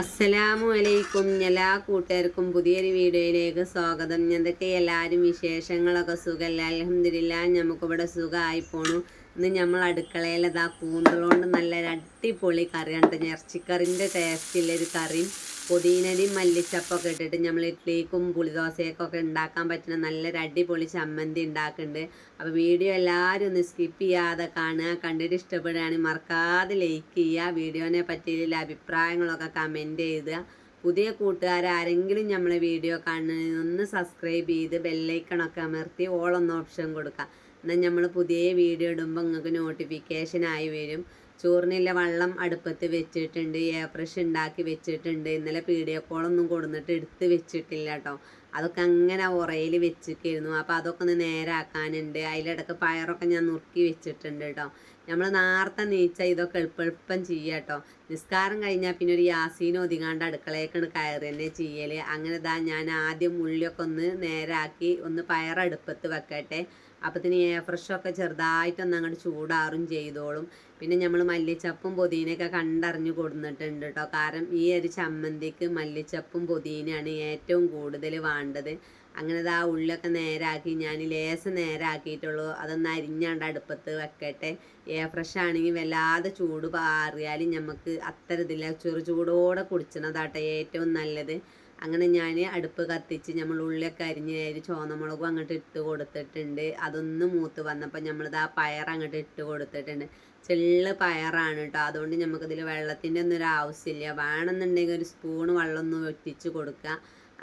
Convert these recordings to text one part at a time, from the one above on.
അസ്സലാമു അലൈക്കും എല്ലാ കൂട്ടുകാർക്കും പുതിയൊരു വീഡിയോയിലേക്ക് സ്വാഗതം. എന്തൊക്കെ എല്ലാവരും വിശേഷങ്ങളൊക്കെ സുഖമല്ല അലഹമില്ല നമുക്കിവിടെ സുഖമായി പോണു. ഇന്ന് നമ്മൾ അടുക്കളയിൽ അതാ കൂന്തളുകൊണ്ട് നല്ല അടിപൊളി കറിയാണ് ഇറച്ചിക്കറിന്റെ ടേസ്റ്റുള്ളൊരു കറിയും പുതിനരിയും മല്ലിച്ചപ്പൊക്കെ ഇട്ടിട്ട് നമ്മൾ ഇഡ്ലിക്കും പുളിദോശയൊക്കെ ഉണ്ടാക്കാൻ പറ്റുന്ന നല്ലൊരു അടിപൊളി ചമ്മന്തി ഉണ്ടാക്കുന്നുണ്ട് അപ്പോൾ വീഡിയോ എല്ലാവരും ഒന്ന് സ്കിപ്പ് ചെയ്യാതെ കാണുക. കണ്ടിട്ട് ഇഷ്ടപ്പെടുകയാണെങ്കിൽ മറക്കാതെ ലൈക്ക് ചെയ്യുക. വീഡിയോനെ പറ്റിയുള്ള അഭിപ്രായങ്ങളൊക്കെ കമന്റ് ചെയ്യുക പുതിയ കൂട്ടുകാർ ആരെങ്കിലും നമ്മളെ വീഡിയോ കാണുന്നതിന് ഒന്ന് സബ്സ്ക്രൈബ് ചെയ്ത് ബെല്ലൈക്കണൊക്കെ അമർത്തി ഓളൊന്ന് ഓപ്ഷൻ കൊടുക്കുക. എന്നാൽ നമ്മൾ പുതിയ വീഡിയോ ഇടുമ്പോൾ നിങ്ങൾക്ക് നോട്ടിഫിക്കേഷൻ ആയി വരും. ചോറിനുള്ള വെള്ളം അടുപ്പത്ത് വെച്ചിട്ടുണ്ട് എയർ ഫ്രഷ് ഉണ്ടാക്കി വെച്ചിട്ടുണ്ട് ഇന്നലെ പീഡിയോ കോളൊന്നും കൊടുന്നിട്ട് എടുത്ത് വെച്ചിട്ടില്ല കേട്ടോ അതൊക്കെ അങ്ങനെ ഉറയിൽ വെച്ചിരിക്കുന്നു അപ്പോൾ അതൊക്കെ ഒന്ന് നേരാക്കാനുണ്ട്. അതിലിടക്ക് പയറൊക്കെ ഞാൻ നുറുക്കി വെച്ചിട്ടുണ്ട് കേട്ടോ നമ്മൾ നേരത്തെ നീച്ച ഇതൊക്കെ എളുപ്പം ചെയ്യുക കേട്ടോ നിസ്കാരം കഴിഞ്ഞാൽ പിന്നെ ഒരു യാസീന ഒതുങ്ങാണ്ട് അടുക്കളയൊക്കെ കയറി തന്നെ ചെയ്യൽ അങ്ങനെ ഇതാ ഞാൻ ആദ്യം ഉള്ളിയൊക്കെ ഒന്ന് നേരാക്കി ഒന്ന് പയറടുപ്പത്ത് വെക്കട്ടെ. അപ്പത്തിന് എയർ ഫ്രഷൊക്കെ ചെറുതായിട്ടൊന്ന് അങ്ങോട്ട് ചൂടാറും ചെയ്തോളും. പിന്നെ നമ്മൾ മല്ലിച്ചപ്പും പുതിനയൊക്കെ കണ്ടറിഞ്ഞ് കൊടുന്നിട്ടുണ്ട് കേട്ടോ കാരണം ഈ ഒരു ചമ്മന്തിക്ക് മല്ലിച്ചപ്പും പുതിനയാണ് ഏറ്റവും കൂടുതൽ വേണ്ടത്. അങ്ങനെ ആ ഉള്ളിലൊക്കെ നേരാക്കി ഞാൻ ലേസ് നേരാക്കിയിട്ടുള്ളൂ. അതൊന്ന് അരിഞ്ഞാണ്ട് അടുപ്പത്ത് വെക്കട്ടെ. എയർ ഫ്രഷ് ആണെങ്കിൽ വല്ലാതെ ചൂട് പാറിയാൽ നമുക്ക് അത്തരത്തില്ല ചെറു ചൂടോടെ കുടിച്ചണതാട്ടെ ഏറ്റവും നല്ലത്. അങ്ങനെ ഞാൻ അടുപ്പ് കത്തിച്ച് നമ്മൾ ഉള്ളിയൊക്കെ അരിഞ്ഞ് അതിൽ ചോന്നമുളകും അങ്ങോട്ട് ഇട്ട് കൊടുത്തിട്ടുണ്ട്. അതൊന്ന് മൂത്ത് വന്നപ്പോൾ നമ്മളിത് ആ പയർ അങ്ങോട്ട് ഇട്ട് കൊടുത്തിട്ടുണ്ട്. ചെള്ള് പയറാണ് കേട്ടോ അതുകൊണ്ട് നമുക്കിതിൽ വെള്ളത്തിന്റെ ഒന്നും ഒരു ആവശ്യമില്ല വേണമെന്നുണ്ടെങ്കിൽ ഒരു സ്പൂൺ ഒന്ന് വെട്ടിച്ച് കൊടുക്കുക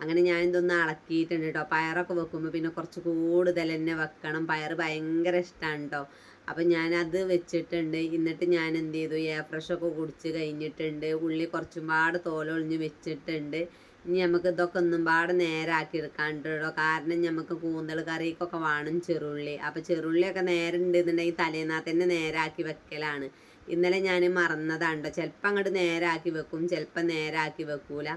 അങ്ങനെ ഞാൻ ഇതൊന്ന് അളക്കിയിട്ടുണ്ട് കേട്ടോ പയറൊക്കെ വെക്കുമ്പോൾ പിന്നെ കുറച്ച് കൂടുതൽ തന്നെ വെക്കണം. പയർ ഭയങ്കര ഇഷ്ടമാണ് കേട്ടോ അപ്പം ഞാനത് വെച്ചിട്ടുണ്ട്. എന്നിട്ട് ഞാൻ എന്ത് ചെയ്തു എയർ ഫ്രഷൊക്കെ കുടിച്ച് കഴിഞ്ഞിട്ടുണ്ട്. ഉള്ളി കുറച്ചും പാട് തോലൊളിഞ്ഞ് വെച്ചിട്ടുണ്ട്. ഇനി നമുക്ക് ഇതൊക്കെ ഒന്നും പാടെ നേരാക്കി എടുക്കാണ്ടോ കാരണം നമുക്ക് കൂന്തൽ കറിക്കൊക്കെ വേണം ചെറുള്ളി. അപ്പം ചെറുള്ളിയൊക്കെ നേരെ ഉണ്ടെന്നുണ്ടെങ്കിൽ തലേന്നാ തന്നെ നേരാക്കി വെക്കലാണ്. ഇന്നലെ ഞാൻ മറന്നതാണ്ടോ. ചിലപ്പോൾ അങ്ങോട്ട് നേരാക്കി വെക്കും ചിലപ്പോൾ നേരാക്കി വെക്കൂല.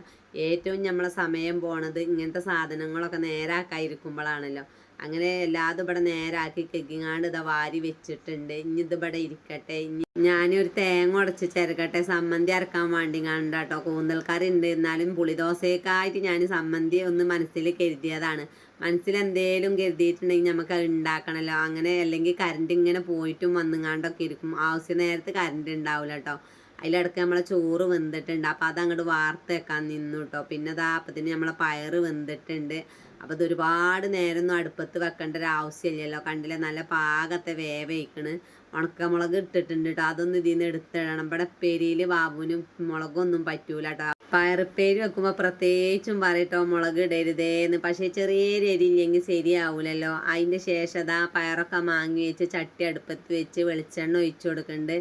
ഏറ്റവും നമ്മളെ സമയം പോണത് ഇങ്ങനത്തെ സാധനങ്ങളൊക്കെ നേരാക്കായിരിക്കുമ്പോഴാണല്ലോ അങ്ങനെ എല്ലാതും ഇവിടെ നേരാക്കി കെക്കിങ്ങാണ്ട് ഇതാ വാരി വെച്ചിട്ടുണ്ട്. ഇനി ഇത് ഇവിടെ ഇരിക്കട്ടെ. ഇനി ഞാനൊരു തേങ്ങ ഉടച്ച് ചേർക്കട്ടെ. സമ്മന്തി അരക്കാൻ വേണ്ടി കണ്ടാട്ടോ കേട്ടോ കൂന്തൽക്കാരുണ്ട് എന്നാലും പുളിദോശയൊക്കെയായിട്ട് ഞാൻ സമ്മന്തി ഒന്ന് മനസ്സിൽ കരുതിയതാണ്. മനസ്സിൽ എന്തേലും കരുതിയിട്ടുണ്ടെങ്കിൽ നമുക്ക് അത് ഉണ്ടാക്കണമല്ലോ അങ്ങനെ അല്ലെങ്കിൽ കറണ്ട് ഇങ്ങനെ പോയിട്ടും വന്നുങ്ങാണ്ടൊക്കെ ഇരിക്കും. ആവശ്യ നേരത്ത് കറണ്ട് ഉണ്ടാവില്ല കേട്ടോ. അതിലിടക്ക് നമ്മളെ ചോറ് വെന്തിട്ടുണ്ട്. അപ്പോൾ അത് അങ്ങോട്ട് വാർത്തെക്കാൻ നിന്നു കേട്ടോ പിന്നെ അതാ അപ്പത്തിന് നമ്മളെ പയറ് വെന്തിട്ടുണ്ട്. അപ്പോൾ ഇത് ഒരുപാട് നേരമൊന്നും അടുപ്പത്ത് വെക്കേണ്ട ഒരു ആവശ്യമില്ലല്ലോ. കണ്ടില്ലേ? നല്ല പാകത്തെ വേവയിക്കണ് ഉണക്കമുളക് ഇട്ടിട്ടുണ്ട് കേട്ടോ അതൊന്നും ഇതിൽ നിന്ന് എടുത്തിടണം. ഇവിടെ പെരിയിൽ ബാബുവിനും മുളകൊന്നും പറ്റൂല കേട്ടോ പയറുപ്പേരി വെക്കുമ്പോൾ പ്രത്യേകിച്ചും പറയട്ടോ മുളക് ഇടരുതേന്ന് പക്ഷേ ചെറിയ എരിയില്ലെങ്കിൽ ശരിയാവൂലല്ലോ. അതിന്റെ ശേഷം അതാ പയറൊക്കെ മാങ്ങി വെച്ച് ചട്ടി അടുപ്പത്ത് വെച്ച് വെളിച്ചെണ്ണ ഒഴിച്ചു കൊടുക്കുന്നുണ്ട്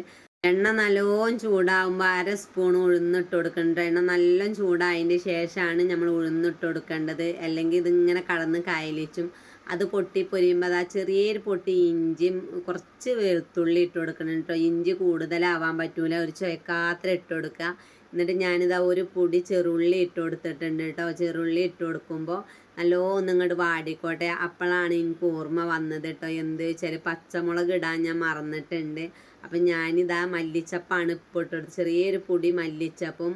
എണ്ണ നല്ലോണം ചൂടാകുമ്പോൾ അര സ്പൂൺ ഉഴുന്നിട്ട് കൊടുക്കേണ്ടത് എണ്ണ നല്ല ചൂടായതിന്റെ ശേഷമാണ് നമ്മൾ ഉഴുന്നിട്ട് കൊടുക്കേണ്ടത്. അല്ലെങ്കിൽ ഇതിങ്ങനെ കടന്ന് കായലിച്ചും അത് പൊട്ടി പൊട്ടിപ്പൊരിയുമ്പോൾ ആ ചെറിയൊരു പൊട്ടി ഇഞ്ചിയും കുറച്ച് വെളുത്തുള്ളി ഇട്ട് കൊടുക്കണം കേട്ടോ ഇഞ്ചി കൂടുതലാവാൻ പറ്റൂല. ഒരു ചുവക്കാത്ര ഇട്ട് കൊടുക്കുക. എന്നിട്ട് ഞാനിതാ ഒരു പൊടി ചെറുള്ളി ഇട്ട് കൊടുത്തിട്ടുണ്ട് കേട്ടോ ചെറുള്ളി ഇട്ട് കൊടുക്കുമ്പോൾ നല്ലോ ഒന്നിങ്ങോട്ട് വാടിക്കോട്ടെ. അപ്പോഴാണ് എനിക്ക് ഓർമ്മ വന്നത് കേട്ടോ എന്ത് വെച്ചാൽ പച്ചമുളക് ഇടാൻ ഞാൻ മറന്നിട്ടുണ്ട്. അപ്പം ഞാനിതാ മല്ലിച്ചപ്പാണ് ഇപ്പോൾ ഇട്ടെടുത്ത് ചെറിയൊരു പൊടി മല്ലിച്ചപ്പും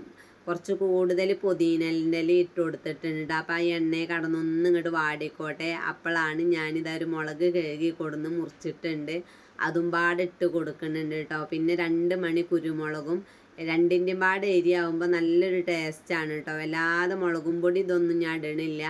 കുറച്ച് കൂടുതൽ പുതിനലിന്റെ ഇട്ട് കൊടുത്തിട്ടുണ്ട്. അപ്പം ആ എണ്ണയെ കടന്നൊന്നും ഇങ്ങോട്ട് വാടിക്കോട്ടെ. അപ്പോഴാണ് ഞാനിതാ ഒരു മുളക് കഴുകി കൊടുന്ന് മുറിച്ചിട്ടുണ്ട്. അതും പാടിട്ട് കൊടുക്കുന്നുണ്ട് കേട്ടോ. പിന്നെ രണ്ട് മണി കുരുമുളകും രണ്ടിന്റെയും പാട് എരിയാവുമ്പോൾ നല്ലൊരു ടേസ്റ്റാണ് കേട്ടോ. വല്ലാതെ മുളകും പൊടി ഇതൊന്നും ഞാൻ ഇടണില്ല.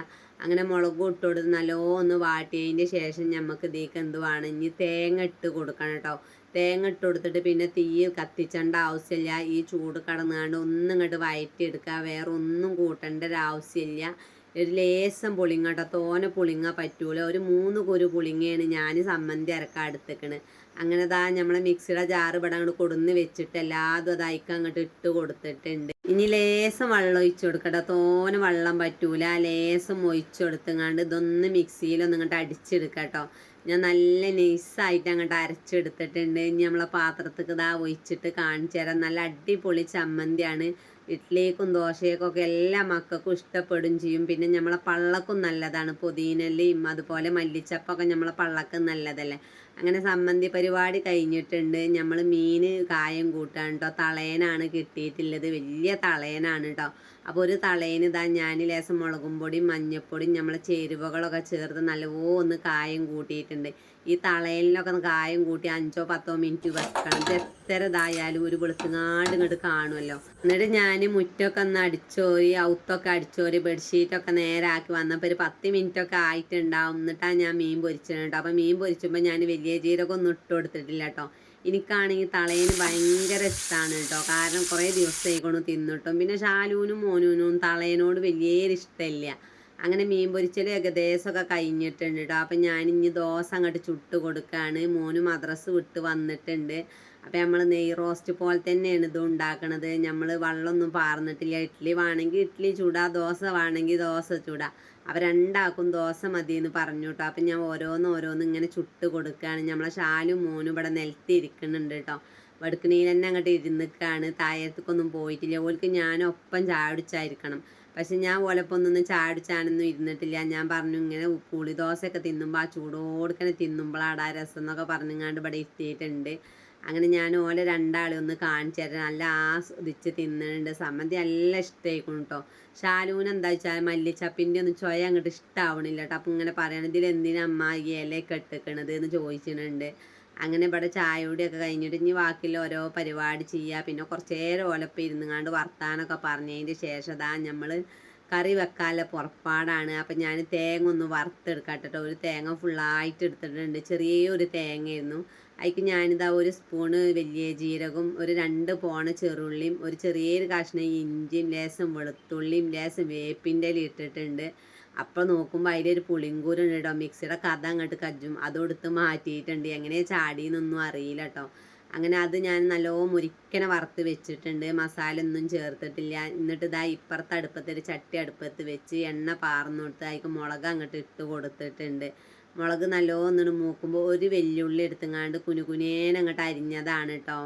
അങ്ങനെ മുളകും ഇട്ട് കൊടുത്ത് നല്ലോ ഒന്ന് വാട്ടിയതിന്റെ ശേഷം നമുക്ക് ഇതിലേക്ക് എന്തുവാണ് വേണം? ഇനി തേങ്ങ ഇട്ട് കൊടുക്കണം കേട്ടോ. തേങ്ങ ഇട്ട് കൊടുത്തിട്ട് പിന്നെ തീ കത്തിച്ചേണ്ട ആവശ്യമില്ല. ഈ ചൂട് കടന്നുകൊണ്ട് ഒന്നും ഇങ്ങോട്ട് വയറ്റിയെടുക്കുക വേറെ ഒന്നും കൂട്ടേണ്ട ഒരു ആവശ്യമില്ല. ഒരു ലേസം പുളിങ്ങട്ടോ തോനെ പുളിങ്ങ പറ്റൂല. ഒരു മൂന്ന് കുരു പുളിങ്ങയാണ് ഞാൻ സമ്മന്തി അരക്കാൻ എടുത്തേക്കണ്. അങ്ങനെ താ നമ്മളെ മിക്സിയുടെ ജാറ് ഇവിടെ അങ്ങോട്ട് കൊടുന്ന് വെച്ചിട്ട് എല്ലാതും അതായിക്ക് അങ്ങോട്ട് ഇട്ട് കൊടുത്തിട്ടുണ്ട്. ഇനി ലേശം വെള്ളം ഒഴിച്ചു കൊടുക്കട്ടെ. തോനെ വെള്ളം പറ്റൂല. ലേശം ഒഴിച്ചു കൊടുത്തങ്ങാണ്ട് ഇതൊന്ന് മിക്സിയിലൊന്നും ഇങ്ങോട്ട് അടിച്ചെടുക്കട്ടോ. ഞാൻ നല്ല നൈസായിട്ട് അങ്ങോട്ട് അരച്ചെടുത്തിട്ടുണ്ട്. ഇനി നമ്മളെ പാത്രത്തേക്ക് ഇതാ ഒഴിച്ചിട്ട് കാണിച്ചു തരാം. നല്ല അടിപൊളി ചമ്മന്തിയാണ്. ഇഡ്ലിക്കും ദോശയ്ക്കൊക്കെ എല്ലാ മക്കൾക്കും ഇഷ്ടപ്പെടും ചെയ്യും. പിന്നെ നമ്മളെ പള്ളക്കും നല്ലതാണ്. പുതിനല്ലയും അതുപോലെ മല്ലിച്ചപ്പൊക്കെ നമ്മളെ പള്ളക്കും നല്ലതല്ലേ. അങ്ങനെ സമ്മന്തി പരിപാടി കഴിഞ്ഞിട്ടുണ്ട്. നമ്മൾ മീൻ കായം കൂട്ടാൻ കേട്ടോ തളയനാണ് കിട്ടിയിട്ടുള്ളത്. വലിയ തളയനാണ് കേട്ടോ അപ്പോൾ ഒരു തളയിന് ഇതാ ഞാൻ ലേശം മുളകും പൊടിയും മഞ്ഞപ്പൊടിയും നമ്മളെ ചേരുവകളൊക്കെ ചേർത്ത് നല്ലവോ ഒന്ന് കായം കൂട്ടിയിട്ടുണ്ട്. ഈ തളയിലൊക്കെ കായം കൂട്ടി അഞ്ചോ പത്തോ മിനിറ്റ് വെക്കണം. ഇത് എത്ര ഇതായാലും ഒരു വെളുത്തുങ്ങാട് ഇങ്ങോട്ട് കാണുമല്ലോ എന്നിട്ട് ഞാൻ മുറ്റൊക്കെ ഒന്ന് അടിച്ചോരി ഔത്തൊക്കെ അടിച്ചോരി ബെഡ്ഷീറ്റൊക്കെ നേരാക്കി വന്നപ്പോൾ ഒരു പത്ത് മിനിറ്റൊക്കെ ആയിട്ടുണ്ടാവും. എന്നിട്ടാണ് ഞാൻ മീൻ പൊരിച്ചിട്ടുണ്ടോ അപ്പോൾ മീൻ പൊരിച്ചപ്പോൾ ഞാൻ വലിയ ജീരകം ഒന്നും ഇട്ട് കൊടുത്തിട്ടില്ല കേട്ടോ. എനിക്കാണെങ്കിൽ തളയിന് ഭയങ്കര ഇഷ്ടമാണ് കേട്ടോ. കാരണം കുറേ ദിവസമായി തിന്നിട്ടും. പിന്നെ ഷാലൂനും മോനൂനും തളയനോട് വലിയ ഇഷ്ടമില്ല. അങ്ങനെ മീൻ പൊരിച്ചൽ ഏകദേശമൊക്കെ കഴിഞ്ഞിട്ടുണ്ട് കേട്ടോ. അപ്പം ഞാൻ ഇനി ദോശ അങ്ങോട്ട് ചുട്ട് കൊടുക്കുകയാണ് മോന് മദ്രസ് വിട്ട് വന്നിട്ടുണ്ട്. അപ്പം നമ്മൾ നെയ് റോസ്റ്റ് പോലെ തന്നെയാണ് ഇത് ഉണ്ടാക്കണത്. നമ്മൾ വെള്ളമൊന്നും പാർന്നിട്ടില്ല. ഇഡ്ഡലി വേണമെങ്കിൽ ഇഡ്ഡലി ചൂടാ ദോശ വേണമെങ്കിൽ ദോശ ചൂടാ. അവ രണ്ടാക്കും ദോശ മതി എന്ന് പറഞ്ഞു കേട്ടോ അപ്പം ഞാൻ ഓരോന്ന് ഓരോന്ന് ഇങ്ങനെ ചുട്ട് കൊടുക്കുകയാണ് നമ്മളെ ഷാലും മോനും ഇവിടെ നിലത്തി ഇരിക്കുന്നുണ്ട് കേട്ടോ വെടുക്കുന്നതിൽ തന്നെ അങ്ങോട്ട് ഇരുന്നിക്കാണ്. താഴത്തേക്കൊന്നും പോയിട്ടില്ല. ഓൾക്ക് ഞാനൊപ്പം ചാടിച്ചായിരിക്കണം പക്ഷെ ഞാൻ ഓലപ്പൊന്നൊന്നും ചാടിച്ചാനൊന്നും ഇരുന്നിട്ടില്ല. ഞാൻ പറഞ്ഞു ഇങ്ങനെ പുളിദോശയൊക്കെ തിന്നുമ്പോൾ ആ ചൂടോടുക്കനെ തിന്നുമ്പോഴാടാ രസം എന്നൊക്കെ പറഞ്ഞുങ്ങാണ്ട് ഇവിടെ എത്തിയിട്ടുണ്ട് അങ്ങനെ ഞാൻ ഓലെ രണ്ടാളെ ഒന്ന് കാണിച്ചു തരാം നല്ല ആസ്വദിച്ച് തിന്നുന്നുണ്ട് സമ്മതി നല്ല ഇഷ്ടമായിരിക്കും കേട്ടോ ഷാലൂന് എന്താ വെച്ചാൽ മല്ലിച്ചപ്പിന്റെ ഒന്നും ചൊയ അങ്ങോട്ട് ഇഷ്ടമാവണില്ല കേട്ടോ അപ്പം ഇങ്ങനെ പറയണത് ഇതിൽ എന്തിനാ അമ്മ ഈ ഇലയൊക്കെ ഇട്ടിക്കണത്? എന്ന് ചോദിച്ചിട്ടുണ്ട് അങ്ങനെ ഇവിടെ ചായ ഒക്കെ കഴിഞ്ഞിട്ട് ഇനി ബാക്കിയുള്ള ഓരോ പരിപാടി ചെയ്യുക പിന്നെ കുറച്ച് നേരം ഓലപ്പം ഇരുന്നുങ്ങാണ്ട് വർത്താനൊക്കെ പറഞ്ഞതിന്റെ ശേഷം അതാ നമ്മൾ കറി വെക്കാനുള്ള പുറപ്പാടാണ്. അപ്പം ഞാൻ തേങ്ങ ഒന്ന് വറുത്തെടുക്കട്ടെ ഒരു തേങ്ങ ഫുള്ളായിട്ട് എടുത്തിട്ടുണ്ട്. ചെറിയൊരു തേങ്ങയായിരുന്നു. അതിക്ക് ഞാനിതാ ഒരു സ്പൂണ് വലിയ ജീരകവും ഒരു രണ്ട് പോണ ചെറുള്ളിയും ഒരു ചെറിയൊരു കഷ്ണം ഇഞ്ചിയും ലേശം വെളുത്തുള്ളിയും ലേശം വേപ്പിന്റെ ഇട്ടിട്ടുണ്ട്. അപ്പോൾ നോക്കുമ്പോൾ അതിലൊരു പുളിങ്കൂരുണ്ട് കേട്ടോ മിക്സിയുടെ കഥ അങ്ങോട്ട് കജ്ജും. അതെടുത്ത് മാറ്റിയിട്ടുണ്ട്. എങ്ങനെ ചാടിയെന്നൊന്നും അറിയില്ല കേട്ടോ അങ്ങനെ അത് ഞാൻ നല്ലോണം മുരിക്കനെ വറുത്ത് വെച്ചിട്ടുണ്ട്. മസാല ഒന്നും ചേർത്തിട്ടില്ല. എന്നിട്ട് ഇതാ ഇപ്പുറത്തെ അടുപ്പത്ത് ഒരു ചട്ടി അടുപ്പത്ത് വെച്ച് എണ്ണ പാർന്നു കൊടുത്ത് അതിക്ക് മുളക് അങ്ങോട്ട് ഇട്ട് കൊടുത്തിട്ടുണ്ട്. മുളക് നല്ലോണം മൂക്കുമ്പോൾ ഒരു വെല്ലുള്ളി എടുത്തുങ്ങാണ്ട് കുനുകുനേനങ്ങോട്ട് അരിഞ്ഞതാണ് കേട്ടോ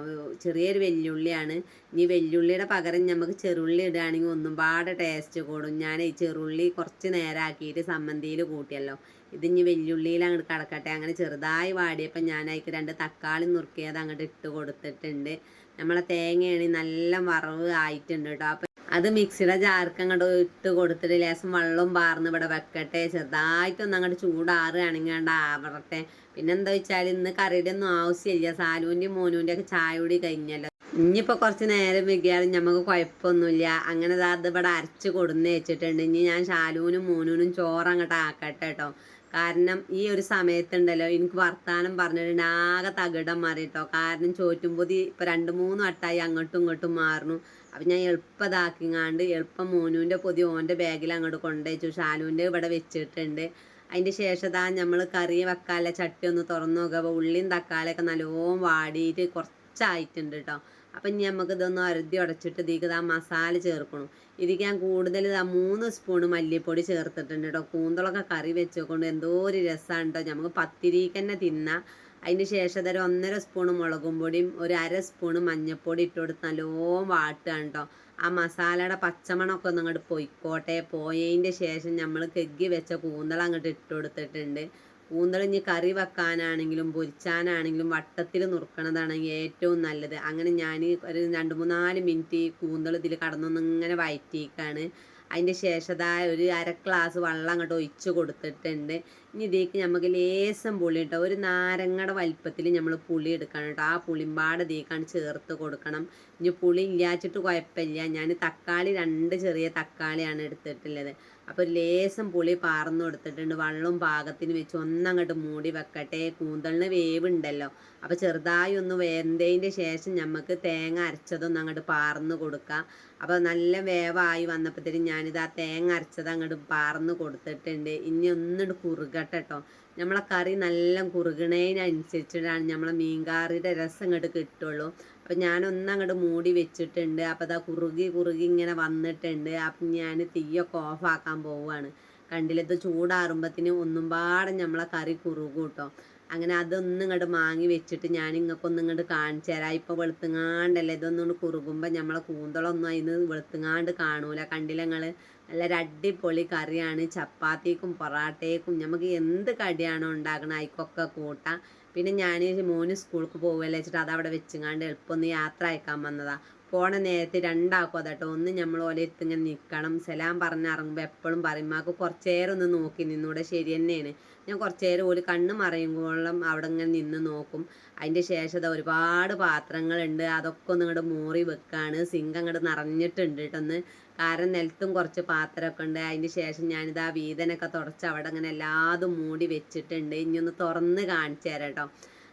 ചെറിയൊരു വെല്ലുള്ളിയാണ്. ഇനി വെല്ലുള്ളിയുടെ പകരം നമുക്ക് ചെറുള്ളി ഇടുകയാണെങ്കിൽ ഒന്നും പാടെ ടേസ്റ്റ് കൂടും. ഞാൻ ഈ ചെറുള്ളി കുറച്ച് നേരാക്കിയിട്ട് സമ്മന്തിയിൽ കൂട്ടിയല്ലോ. ഇത് ഇനി വെല്ലുള്ളിയിൽ അങ്ങോട്ട് കടക്കട്ടെ. അങ്ങനെ ചെറുതായി വാടിയപ്പോൾ ഞാൻ അതിക്ക് രണ്ട് തക്കാളി നുറുക്കിയത് അങ്ങോട്ട് ഇട്ട് കൊടുത്തിട്ടുണ്ട്. നമ്മളെ തേങ്ങയാണ് നല്ല വറവ് ആയിട്ടുണ്ട് കേട്ടോ അത് മിക്സിയുടെ ജാർക്ക് അങ്ങോട്ട് ഇട്ട് കൊടുത്തിട്ട് ലേശം വെള്ളവും പാർന്ന് ഇവിടെ വെക്കട്ടെ. ചെറുതായിട്ടൊന്ന് അങ്ങോട്ട് ചൂടാറുകയാണെങ്കിൽ അങ്ങോട്ട് ആവറട്ടെ. പിന്നെ എന്താ വെച്ചാൽ ഇന്ന് കറിയുടെ ഒന്നും ആവശ്യമില്ല. സാലുവിന്റെയും മോനുവിന്റെ ഒക്കെ ചായ കൂടി കഴിഞ്ഞല്ലോ. ഇനിയിപ്പോൾ കുറച്ച് നേരം വെക്കിയാലും നമുക്ക് കുഴപ്പമൊന്നുമില്ല. അങ്ങനെ അത് ഇവിടെ അരച്ച് കൊടുന്ന് വെച്ചിട്ടുണ്ട്. ഇനി ഞാൻ ശാലുവിനും മോനൂനും ചോറ് അങ്ങോട്ട് ആക്കട്ടെ കേട്ടോ. കാരണം ഈ ഒരു സമയത്തുണ്ടല്ലോ എനിക്ക് വർത്താനം പറഞ്ഞിട്ടുണ്ട്. ആകെ തകിടം മാറിയിട്ടോ കാരണം ചോറ്റുമ്പൊതി ഇപ്പം രണ്ട് മൂന്ന് വട്ടമായി അങ്ങോട്ടും ഇങ്ങോട്ടും മാറുന്നു. അപ്പം ഞാൻ എളുപ്പതാക്കിങ്ങാണ്ട് എളുപ്പം മോനുവിന്റെ പൊതി ഓന്റെ ബാഗിൽ അങ്ങോട്ട് കൊണ്ടുവച്ചു ഷാലുവിന്റെ ഇവിടെ വെച്ചിട്ടുണ്ട്. അതിന്റെ ശേഷം താ നമ്മൾ കറി വെക്കാനുള്ള ചട്ടി ഒന്ന് തുറന്നു നോക്കുക. ഉള്ളിയും തക്കാളിയൊക്കെ നല്ലോണം വാടിയിട്ട് കുറച്ചായിട്ടുണ്ട് കേട്ടോ അപ്പം ഇനി നമുക്ക് ഇതൊന്ന് അരുതി ഉടച്ചിട്ട് ഇതിക്ക് ആ മസാല ചേർക്കണം. ഇതിക്ക് ഞാൻ കൂടുതൽ ഇതാ മൂന്ന് സ്പൂൺ മല്ലിപ്പൊടി ചേർത്തിട്ടുണ്ട് കേട്ടോ കൂന്തളൊക്കെ കറി വെച്ചുകൊണ്ട് എന്തോ ഒരു രസമാണ് കേട്ടോ നമുക്ക് പത്തിരിക്ക് തന്നെ തിന്നാം. അതിന് ശേഷം തരം ഒന്നര സ്പൂൺ മുളകും പൊടിയും ഒരു അര സ്പൂൺ മഞ്ഞൾപ്പൊടി ഇട്ട് കൊടുത്ത് നല്ലോണം വാട്ടുകയാണ് കേട്ടോ. ആ മസാലയുടെ പച്ചമണമൊക്കെ ഒന്ന് അങ്ങോട്ട് പൊയ്ക്കോട്ടെ. പോയതിന്റെ ശേഷം നമ്മൾ കെഗ്ഗി വെച്ച കൂന്തൾ അങ്ങോട്ട് ഇട്ട് കൊടുത്തിട്ടുണ്ട്. കൂന്തൾ ഇനി കറി വെക്കാനാണെങ്കിലും പൊരിച്ചാനാണെങ്കിലും വട്ടത്തിൽ നുറുക്കണതാണെങ്കിൽ ഏറ്റവും നല്ലത്. അങ്ങനെ ഞാൻ ഒരു രണ്ട് മൂന്നാൽ മിനിറ്റ് ഈ കൂന്തൾ ഇതിൽ കടന്നൊന്നിങ്ങനെ വയറ്റിയേക്കാണ്. അതിന്റെ ശേഷതായ ഒരു അര ഗ്ലാസ് വെള്ളം അങ്ങോട്ട് ഒഴിച്ച് കൊടുത്തിട്ടുണ്ട്. ഇനി ഇതേക്ക് നമുക്ക് ലേസം പുളി കേട്ടോ ഒരു നാരങ്ങയുടെ വലിപ്പത്തിൽ നമ്മൾ പുളി എടുക്കണം കേട്ടോ. ആ പുളിമ്പാട് ഇതേക്കാണ് ചേർത്ത് കൊടുക്കണം. ഇനി പുളി ഇല്ലാച്ചിട്ട് കുഴപ്പമില്ല. ഞാൻ തക്കാളി രണ്ട് ചെറിയ തക്കാളിയാണ് എടുത്തിട്ടുള്ളത്. അപ്പോൾ ഒരു ലേസം പുളി പാർന്നു കൊടുത്തിട്ടുണ്ട്. വെള്ളവും പാകത്തിന് വെച്ച് ഒന്നങ്ങോട്ട് മൂടി വെക്കട്ടെ. കൂന്തളിന് വേവുണ്ടല്ലോ. അപ്പോൾ ചെറുതായി ഒന്ന് വേന്തതിന്റെ ശേഷം നമുക്ക് തേങ്ങ അരച്ചതൊന്ന് അങ്ങോട്ട് പാർന്ന് കൊടുക്കാം. അപ്പോൾ നല്ല വേവായി വന്നപ്പോഴത്തേക്കും ഞാനിത് ആ തേങ്ങ അരച്ചത് അങ്ങോട്ട് പാർന്ന് കൊടുത്തിട്ടുണ്ട്. ഇനി ഒന്നിട്ട് കുറുകട്ടെ കേട്ടോ. നമ്മളെ കറി നല്ല കുറുകണതിനനുസരിച്ചിട്ടാണ് നമ്മളെ മീൻ മീൻകറിയുടെ രസം ഇങ്ങോട്ട് കിട്ടുള്ളൂ. അപ്പം ഞാനൊന്ന് അങ്ങോട്ട് മൂടി വെച്ചിട്ടുണ്ട്. അപ്പോൾ അതാ കുറുകി കുറുകി ഇങ്ങനെ വന്നിട്ടുണ്ട്. അപ്പം ഞാൻ തീയൊക്കെ ഓഫാക്കാൻ പോവുകയാണ് കണ്ടില്ല? ഇത് ചൂടാറുമ്പത്തിന് ഒന്നും പാടെ നമ്മളെ കറി കുറുകൂട്ടോ. കേട്ടോ അങ്ങനെ അതൊന്നും ഇങ്ങോട്ട് മാങ്ങി വെച്ചിട്ട് ഞാൻ ഇങ്ങക്കൊന്നും ഇങ്ങോട്ട് കാണിച്ചു തരാം. ഇപ്പോൾ വെളുത്തുങ്ങാണ്ടല്ലേ ഇതൊന്നും കുറുകുമ്പോൾ നമ്മളെ കൂന്തളൊന്നും അതിന് വെളുത്തുങ്ങാണ്ട് കാണൂല. കണ്ടില്ല നല്ല നല്ലൊരു അടിപൊളി കറിയാണ്. ചപ്പാത്തിക്കും പൊറാട്ടയ്ക്കും നമുക്ക് എന്ത് കടിയാണോ ഉണ്ടാക്കണത് അതിക്കൊക്കെ കൂട്ടാം. പിന്നെ ഞാൻ മോന് സ്കൂൾക്ക് പോകുമല്ലോ വെച്ചിട്ട് അതവിടെ വെച്ചുങ്ങാണ്ട് എളുപ്പമൊന്ന് യാത്ര അയക്കാൻ വന്നതാ. പോണ നേരത്തെ രണ്ടാക്കും അതാട്ടോ. ഒന്ന് നമ്മൾ ഓലെ അടുത്ത് ഇങ്ങനെ നിൽക്കണം സലാം പറഞ്ഞിറങ്ങുമ്പോൾ എപ്പോഴും പറയും മാക്ക് കുറച്ച് നേരം ഒന്ന് നോക്കി നിന്നൂടെ ശരി തന്നെയാണ്. ഞാൻ കുറച്ച് നേരം ഓൽ കണ്ണ് മറയുമ്പോഴും അവിടെ ഇങ്ങനെ നിന്ന് നോക്കും. അതിന്റെ ശേഷം ഒരുപാട് പാത്രങ്ങളുണ്ട്. അതൊക്കെ ഒന്ന് ഇങ്ങോട്ട് മൂറി വെക്കാണ്. സിങ്ക് അങ്ങോട്ട് നിറഞ്ഞിട്ടുണ്ട് കേട്ടൊന്ന് കാരണം നിലത്തും കുറച്ച് പാത്രമൊക്കെ ഉണ്ട്. അതിന്റെ ശേഷം ഞാനിത് ആ വീതനൊക്കെ തുടച്ച് അവിടെ അങ്ങനെ എല്ലാതും മൂടി വെച്ചിട്ടുണ്ട്. ഇനി ഒന്ന് തുറന്ന് കാണിച്ചു തരാം കേട്ടോ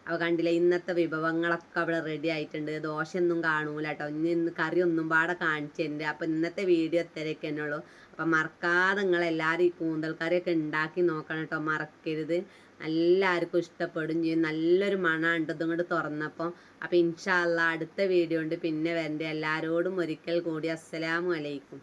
അപ്പോൾ കണ്ടില്ല ഇന്നത്തെ വിഭവങ്ങളൊക്കെ അവിടെ റെഡി ആയിട്ടുണ്ട്. ദോശയൊന്നും കാണൂല കേട്ടോ ഇനി ഇന്ന് കറി ഒന്നും പാടെ കാണിച്ചിട്ടുണ്ട് അപ്പോൾ ഇന്നത്തെ വീഡിയോ ഇത്രയൊക്കെ തന്നെ ഉള്ളൂ. അപ്പം മറക്കാതെ നിങ്ങൾ എല്ലാവരും ഈ കൂന്തൽ കറിയൊക്കെ ഉണ്ടാക്കി നോക്കണം കേട്ടോ മറക്കരുത്. എല്ലാവർക്കും ഇഷ്ടപ്പെടും ചെയ്യും. നല്ലൊരു മണമുണ്ട് ഇതും കൂടെ തുറന്നപ്പോൾ അപ്പോൾ ഇൻഷാല്ല അടുത്ത വീഡിയോ ഉണ്ട് പിന്നെ വരണ്ടേ. എല്ലാവരോടും ഒരിക്കൽ കൂടി. അസ്സലാമു അലൈക്കും.